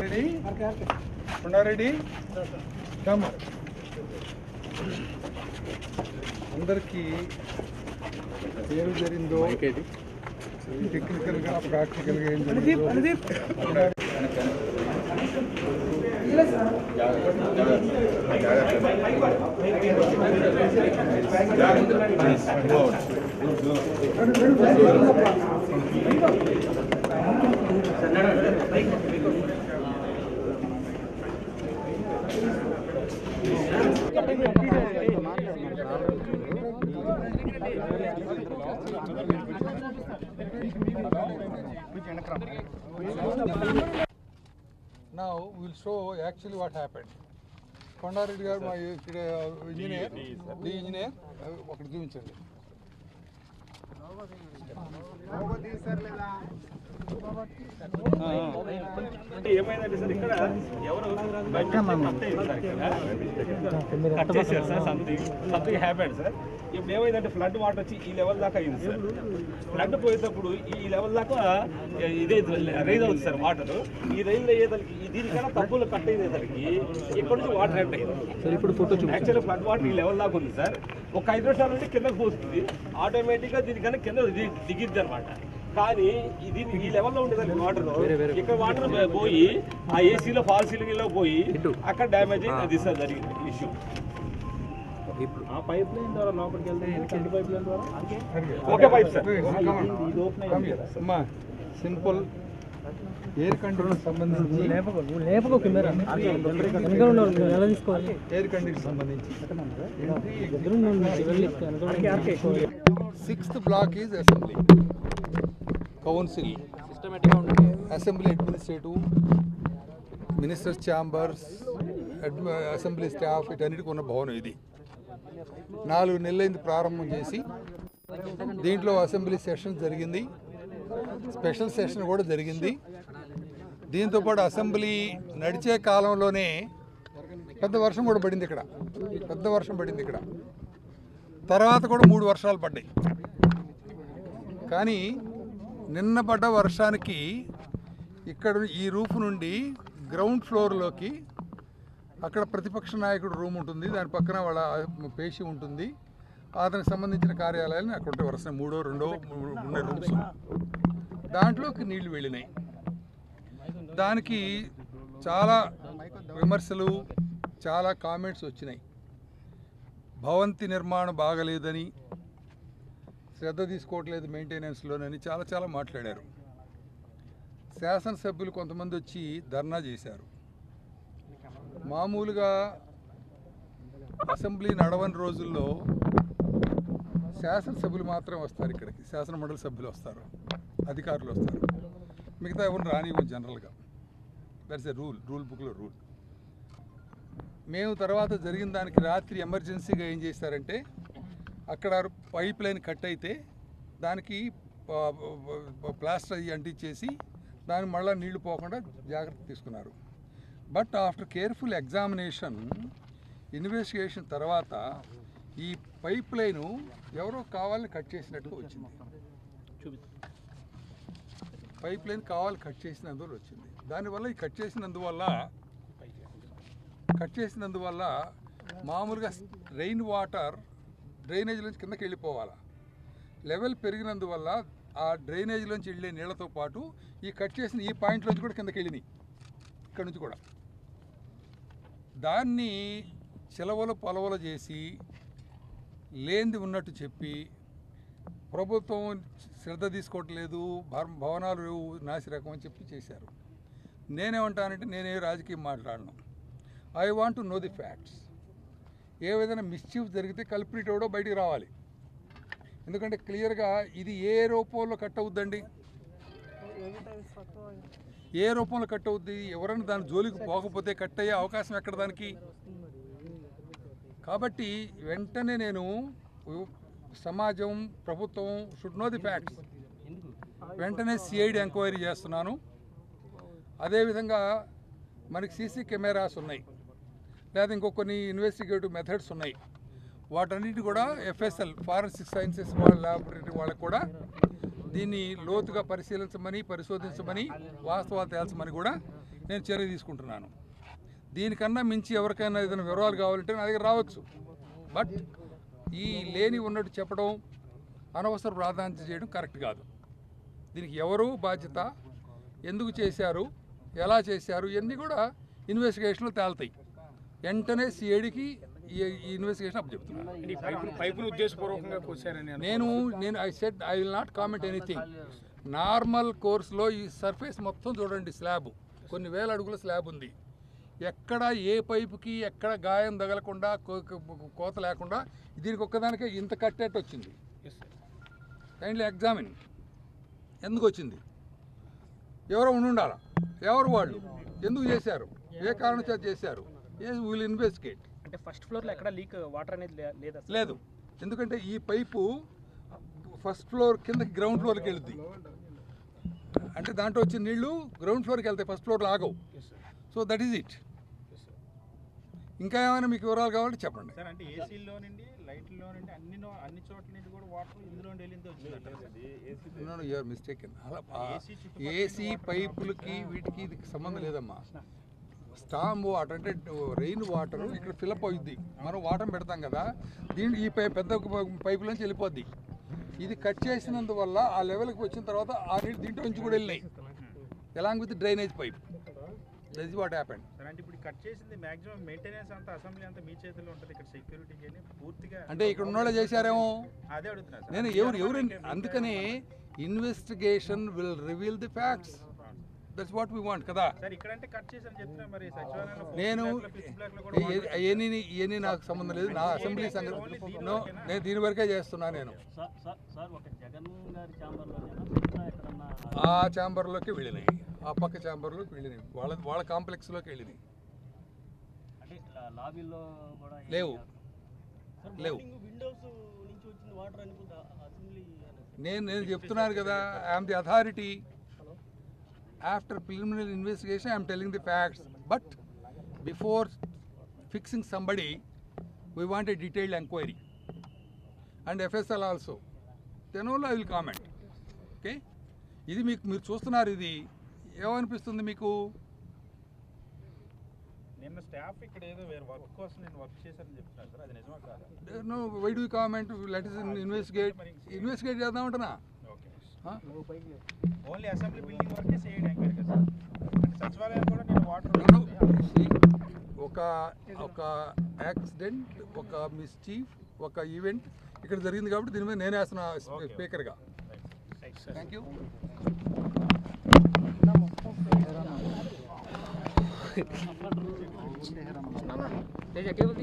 Ready Kondareddy come అందరికీ ఏమి జరిగిందో టెక్నికల్గా ప్రాక్టికల్గా ఏం జరిగిందో Now we will show actually what happened. Kondareddy garu మా ఇక్కడ ఇంజనీర్ డి ఇంజనీర్ ఒకటి చూపించండి ఏమైందంటే సార్ ఇక్కడ ఎవరు కట్ సార్ చేశారు sir something something happened sir ఇప్పుడు ఏమైందంటే ఫ్లడ్ వాటర్ వచ్చి ఈ లెవెల్ దాకా అయింది సార్ ఫ్లడ్ పోయేటప్పుడు ఈ లెవెల్ దాకా ఇదే రైజ్ అవుతుంది సార్ వాటర్ ఈ రైజ్ అయ్యేదానికి దీనికైనా దీనికన్నా తప్పులు కట్ అయ్యేదానికి ఇక్కడ నుంచి వాటర్ ఎంట్ అయింది సార్ ఇప్పుడు ఫోటో యాక్చువల్లీ ఫ్లడ్ వాటర్ ఈ లెవెల్ దాకా ఉంది సార్. ఒక ఐదు నిమిషాల నుండి కిందకు పోతుంది. ఆటోమేటిక్గా దీనికన్నా కింద దిగిద్ది అనమాట. కానీ ఇది ఈ లెవెల్లో ఉండేదానికి వాటర్ ఇక్కడ వాటర్ పోయి ఆ ఏసీలో ఫాల్ సీలింగ్లో పోయి అక్కడ డ్యామేజ్ అయింది అది సార్ జరిగింది ఇష్యూ ఆ పైప్ లైన్ ద్వారా లోపలికి వెళ్తే రెండు పైప్ లైన్ ద్వారా? ఓకే పైప్ సార్ ఇది ఓపెన్ అయింది కదా అమ్మా సింపుల్ ఎయిర్ కండిషన్ సంబంధించి ఎయిర్ కండిషన్ సంబంధించి. Sixth block is assembly council assembly administrative ministers chambers assembly staff వీటన్నిటికీ ఉన్న భవనం ఇది. నాలుగు నెలలైంది ప్రారంభం చేసి దీంట్లో అసెంబ్లీ సెషన్ జరిగింది. స్పెషల్ సెషన్ కూడా జరిగింది. దీంతోపాటు అసెంబ్లీ నడిచే కాలంలోనే పెద్ద వర్షం కూడా పడింది ఇక్కడ. పెద్ద వర్షం పడింది ఇక్కడ. తర్వాత కూడా మూడు వర్షాలు పడ్డాయి. కానీ నిన్న పడ్డ వర్షానికి ఇక్కడ ఈ రూఫ్ నుండి గ్రౌండ్ ఫ్లోర్లోకి అక్కడ ప్రతిపక్ష నాయకుడు రూమ్ ఉంటుంది. దాని పక్కన వాళ్ళ పేషి ఉంటుంది. అతనికి సంబంధించిన కార్యాలయాలని అక్కడ ఉంటే వరుస మూడో రెండో ఉండే రూమ్స్. దాంట్లోకి నీళ్ళు వెళ్ళినాయి. దానికి చాలా విమర్శలు చాలా కామెంట్స్ వచ్చినాయి. భవంతి నిర్మాణం బాగలేదని శ్రద్ధ తీసుకోవట్లేదు మెయింటెనెన్స్లోనని చాలా చాలా మాట్లాడారు. శాసనసభ్యులు కొంతమంది వచ్చి ధర్నా చేశారు. మామూలుగా అసెంబ్లీ నడవని రోజుల్లో శాసనసభ్యులు మాత్రమే వస్తారు ఇక్కడికి శాసన మండలి సభ్యులు వస్తారు అధికారులు వస్తారు. మిగతా ఎవరు రానివ్వం జనరల్గా. దట్స్ ఎ రూల్ రూల్ బుక్లో రూల్. మేము తర్వాత జరిగిన దానికి రాత్రి ఎమర్జెన్సీగా ఏం చేశారంటే అక్కడ పైప్ లైన్ కట్ అయితే దానికి ప్లాస్టర్ అయ్యి అంటించేసి దాని మళ్ళీ నీళ్ళు పోకుండా జాగ్రత్త తీసుకున్నారు. But after careful examination investigation తర్వాత ఈ పైప్ లైను ఎవరో కావాలని కట్ చేసినట్టుగా వచ్చింది. పైప్ లైన్ కావాలి కట్ చేసినందువల్ల వచ్చింది. దానివల్ల ఈ కట్ చేసినందువల్ల కట్ చేసినందువల్ల మామూలుగా రెయిన్ వాటర్ డ్రైనేజీలోంచి కిందకి వెళ్ళిపోవాలి? లెవెల్ పెరిగినందువల్ల ఆ డ్రైనేజీలోంచి వెళ్ళే నీళ్ళతో పాటు ఈ కట్ చేసిన ఈ పాయింట్లోంచి కూడా కిందకి వెళ్ళినాయి. ఇక్కడ నుంచి కూడా. దాన్ని చిలవలు పొలవలు చేసి లేనిది ఉన్నట్టు చెప్పి ప్రభుత్వం శ్రద్ధ తీసుకోవట్లేదు భవ- భవనాలు నాసిరకం అని చెప్పి చేశారు. నేనేమంటానంటే నేనే రాజకీయం మాట్లాడను. I want to know the facts ఏ విధంగా మిస్చీఫ్ జరిగితే కల్ప్రిట్ ఎవడో బయటికి రావాలి. ఎందుకంటే క్లియర్గా ఇది ఏ రూపంలో కట్ అవుద్దండి? ఏ రూపంలో కట్ అవుద్ది? ఎవరైనా దాని జోలికి పోకపోతే కట్ అయ్యే అవకాశం ఎక్కడ దానికి? కాబట్టి వెంటనే నేను సమాజం ప్రభుత్వం షుడ్ నో ది ఫ్యాక్ట్స్ వెంటనే సిఐడి ఎంక్వైరీ చేస్తున్నాను. అదేవిధంగా మనకి సీసీ కెమెరాస్ ఉన్నాయి. లేదా ఇంకో కొన్ని ఇన్వెస్టిగేటివ్ మెథడ్స్ ఉన్నాయి. వాటన్నిటి కూడా ఎఫ్ఎస్ఎల్ ఫారెన్సిక్ సైన్సెస్ వాళ్ళ ల్యాబొరేటరీ వాళ్ళకు కూడా దీన్ని లోతుగా పరిశీలించమని పరిశోధించమని వాస్తవాలు తేల్చమని కూడా నేను చర్య తీసుకుంటున్నాను. దీనికన్నా మించి ఎవరికైనా ఏదైనా వివరాలు కావాలంటే నా దగ్గర రావచ్చు. బట్ ఈ లేని ఉన్నట్టు చెప్పడం అనవసర ప్రాధాన్యత చేయడం కరెక్ట్ కాదు. దీనికి ఎవరు బాధ్యత ఎందుకు చేశారు ఎలా చేశారు ఇవన్నీ కూడా ఇన్వెస్టిగేషన్లో తేలుతాయి. వెంటనే సిఐడికి ఈ ఇన్వెస్టిగేషన్ అప్పచెప్తున్నాను నేను నేను I said I will not comment anything normal కోర్స్లో ఈ సర్ఫేస్ మొత్తం చూడండి స్లాబ్ కొన్ని వేల అడుగుల స్లాబ్ ఉంది. ఎక్కడ ఏ పైపుకి ఎక్కడ గాయం తగలకుండా కోత లేకుండా దీనికి ఒక్కదానికే ఇంత కట్టేట్టు వచ్చింది. కైండ్లీ ఎగ్జామిన్ ఎందుకు వచ్చింది? ఎవరో ఉండి ఉండాలా ఎవరు వాళ్ళు? ఎందుకు చేశారు? ఏ కారణం చేత చేశారు? ఏ విల్ ఇన్వెస్టిగేట్ అంటే ఫస్ట్ ఫ్లోర్లో ఎక్కడ లీక్ వాటర్ అనేది లేదా? లేదు. ఎందుకంటే ఈ పైపు ఫస్ట్ ఫ్లోర్ కింద గ్రౌండ్ ఫ్లోర్కి వెళ్తుంది అంటే దాంట్లో వచ్చిన నీళ్ళు గ్రౌండ్ ఫ్లోర్కి వెళ్తాయి ఫస్ట్ ఫ్లోర్లో ఆగవు. సో దట్ ఈజ్ ఇట్ ఇంకా ఏమైనా మీకు వివరాలు కావాలంటే చెప్పండి. సార్ అంటే ఏసీలో నుండి లైట్లో నుండి అన్ని చోట్ల నుండి కూడా వాటర్ ఇందులో వెళ్ళింది చుట్టుపక్కల ఏసీ పైపులకి వీటికి ఇది సంబంధం లేదమ్మా. స్టామ్ వాటర్ అంటే రెయిన్ వాటర్ ఇక్కడ ఫిలప్ అవుద్ది. మనం వాటర్ పెడతాం కదా దీని ఈ పై పెద్ద పైపు నుంచి వెళ్ళిపోద్ది. ఇది కట్ చేసినందువల్ల ఆ లెవెల్కి వచ్చిన తర్వాత ఆ నీళ్ళు దీంట్లో నుంచి కూడా వెళ్ళినాయి. Along with drainage pipe that what happened sir అంటే ఇప్పుడు కట్ చేసింది మాక్సిమం మెయింటెనెన్స్ అంతా అసెంబ్లీ అంతా మీ చేతిలో ఉంటుంది. ఇక్కడ సెక్యూరిటీ పూర్తిగా అంటే ఇక్కడ ఉన్నోళ్ళే చేశారేమో? అదే అడుగుతున్నా సార్. నేను ఎవరు ఎవరు అందుకనే investigation will reveal the facts that's what we want కదా? సార్ ఇక్కడ అంటే కట్ చేసి అని చెప్తున్నా మరి సచివాలయంలో నేను ఇవన్నీ నాకు సంబంధం లేదు. నా అసెంబ్లీ సంగతి నో నేను దీని వరకే చేస్తున్నా నేను. సార్ సార్ సార్ ఒక జగన్ గారి ఛాంబర్లోనేనా? మిగతా ఎక్కడన్నా ఆ ఛాంబర్లోకి వెళ్ళినాయి. ఆ పక్క ఛాంబర్లోకి వెళ్ళినాయి. వాళ్ళ వాళ్ళ కాంప్లెక్స్లోకి వెళ్ళినాయి. అంటే లా- లాబీలో కూడా ఏం లేవు. లేవు. మార్నింగ్ విండోస్ నుంచి వచ్చిన వాటర్ అనుకుంటా అసెంబ్లీ నేను నేను చెప్తున్నాను కదా I'm the authority after preliminary investigation I'm telling the facts but before fixing somebody we want a detailed enquiry and FSL also then only I will comment okay ఇది మీకు మీరు చూస్తున్నారు ఇది. ఏమనిపిస్తుంది మీకు? నిన్న స్టాఫ్ ఇక్కడ ఏదో వేరే వర్క్ కోసం నేను వర్క్ చేశారని చెప్తున్నారు సార్. అది నిజమా కాదా? No why do comment let is investigate investigate చేద్దామంటున్నా okay Huh? Only assembly building వరకే చేయండి ఎంక్వైరీ కదా సార్ అంటే సచివాలయం కూడా నేను వాటర్ No, no. See, ఒక ఒక యాక్సిడెంట్ ఒక మిస్చీఫ్ ఒక ఈవెంట్ ఇక్కడ జరిగింది కాబట్టి దీని మీద నేను వేస్తున్నా స్పీకర్గా థ్యాంక్ యూ తేజ కేబుల్